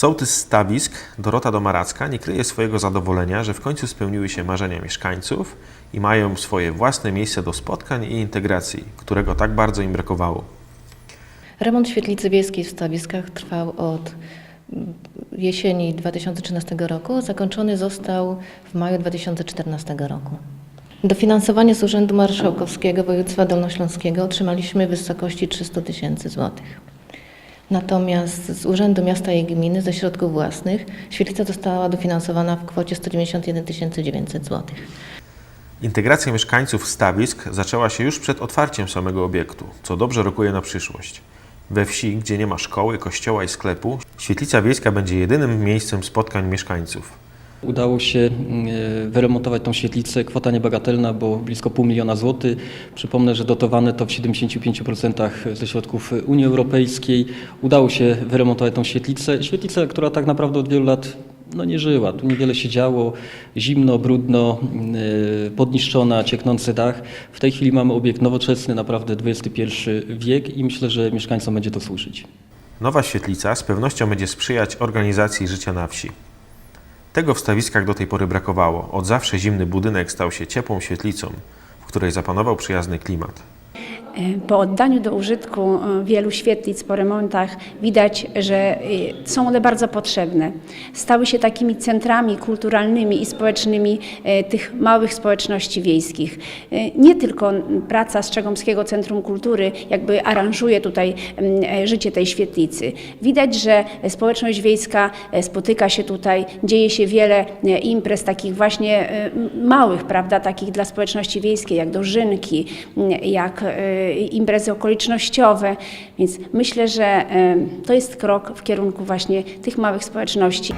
Sołtys Stawisk, Dorota Domaracka, nie kryje swojego zadowolenia, że w końcu spełniły się marzenia mieszkańców i mają swoje własne miejsce do spotkań i integracji, którego tak bardzo im brakowało. Remont świetlicy wiejskiej w Stawiskach trwał od jesieni 2013 roku. Zakończony został w maju 2014 roku. Dofinansowanie z Urzędu Marszałkowskiego Województwa Dolnośląskiego otrzymaliśmy w wysokości 300 tysięcy złotych. Natomiast z Urzędu Miasta i Gminy ze środków własnych świetlica została dofinansowana w kwocie 191 900 złotych. Integracja mieszkańców Stawisk zaczęła się już przed otwarciem samego obiektu, co dobrze rokuje na przyszłość. We wsi, gdzie nie ma szkoły, kościoła i sklepu, świetlica wiejska będzie jedynym miejscem spotkań mieszkańców. Udało się e, wyremontować tą świetlicę. Kwota niebagatelna, bo blisko pół miliona złotych. Przypomnę, że dotowane to w 75% ze środków Unii Europejskiej. Udało się wyremontować tą świetlicę. Świetlicę, która tak naprawdę od wielu lat no, nie żyła. Tu niewiele się działo. Zimno, brudno, e, podniszczona, cieknący dach. W tej chwili mamy obiekt nowoczesny, naprawdę XXI wiek i myślę, że mieszkańcom będzie to służyć. Nowa świetlica z pewnością będzie sprzyjać organizacji życia na wsi. Tego w stawiskach do tej pory brakowało. Od zawsze zimny budynek stał się ciepłą świetlicą, w której zapanował przyjazny klimat. Po oddaniu do użytku e, wielu świetlic po remontach widać, że e, są one bardzo potrzebne. Stały się takimi centrami kulturalnymi i społecznymi e, tych małych społeczności wiejskich. E, Nie tylko praca Strzegomskiego Centrum Kultury jakby aranżuje tutaj e, życie tej świetlicy. Widać, że społeczność wiejska e, spotyka się tutaj, dzieje się wiele e, imprez takich właśnie e, małych, prawda, takich dla społeczności wiejskiej, jak dożynki, jak e, imprezy okolicznościowe, więc myślę, że to jest krok w kierunku właśnie tych małych społeczności.